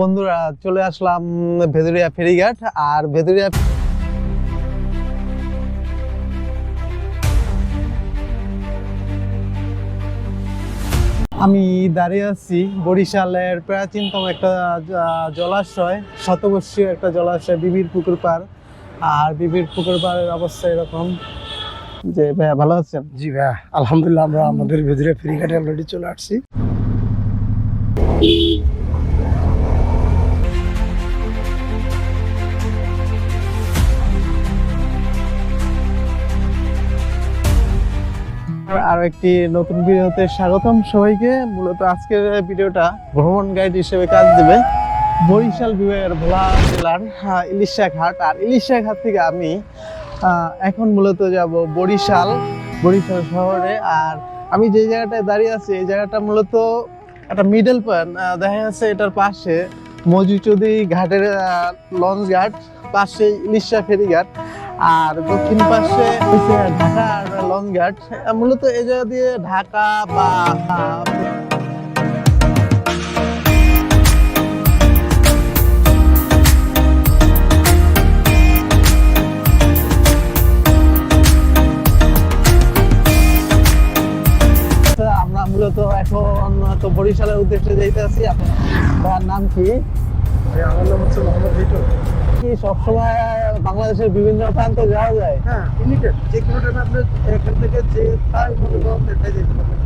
বন্ধুরা, চলে আসলাম ভেদুরিয়া ফেরিঘাট আর ভেদুরিয়া আমি দাঁড়িয়ে আছি বরিশালের প্রাচীনতম একটা জলাশয় শতবর্ষীয় একটা জলাশয়, বিবির পুকুর পার আর বিবির পুকুর পাড়ের অবস্থা এরকম। যে ভাইয়া, ভালো আছেন? জি ভাইয়া, আলহামদুলিল্লাহ, আমরা আমাদের ভেতরে ফেরিঘাটে অলরেডি চলে আসছি। আরও একটি নতুন ভিডিওতে স্বাগতম সবাইকে। মূলত আজকের ভিডিওটা ভ্রমণ গাইড হিসেবে কাজ দেবে বরিশাল বিভাগের ভোলা জেলার ইলিশা ঘাট আর ইলিশা ঘাট থেকে আমি এখন মূলত যাব বরিশাল বরিশাল শহরে। আর আমি যে জায়গাটায় দাঁড়িয়ে আছি, এই জায়গাটা মূলত একটা মিডল পয়েন্ট দেখা যাচ্ছে এটার পাশে মজু চৌধুরী ঘাটের লঞ্চ ঘাট, পাশে ইলিশা ফেরি ঘাট। আর দক্ষিণ পাশে হচ্ছে ঢাকার লঞ্চ ঘাট। মূলত এই জায়গা দিয়ে ঢাকা বা আমরা মূলত এখন তো বরিশালের উদ্দেশ্যে যাইতে আছি আপনার নাম কি? আমার নাম হচ্ছে মোহাম্মদ হিটু কি সবসময় বাংলাদেশের বিভিন্ন প্রান্তে যাওয়া যায়? হ্যাঁ লিমিটেড যে কোনো টাইমে আপনি এখান থেকে যে তাই মনে করেন দেখাই যেতে পারবেন।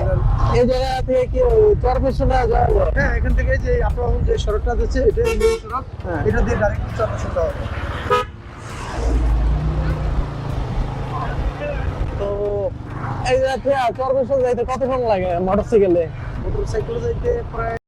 ইরান। এই জায়গা থেকে কি যাওয়া যায়? হ্যাঁ এখান থেকে যে আপনার যে সড়কটা যাচ্ছে এটাই মূল সড়ক। হ্যাঁ। এটা দিয়ে ডাইরেক্ট চলাচল হবে। তো এই জায়গা থেকে যাইতে কত সময় লাগে মোটরসাইকেলে? মোটর সাইকেলে যাইতে প্রায়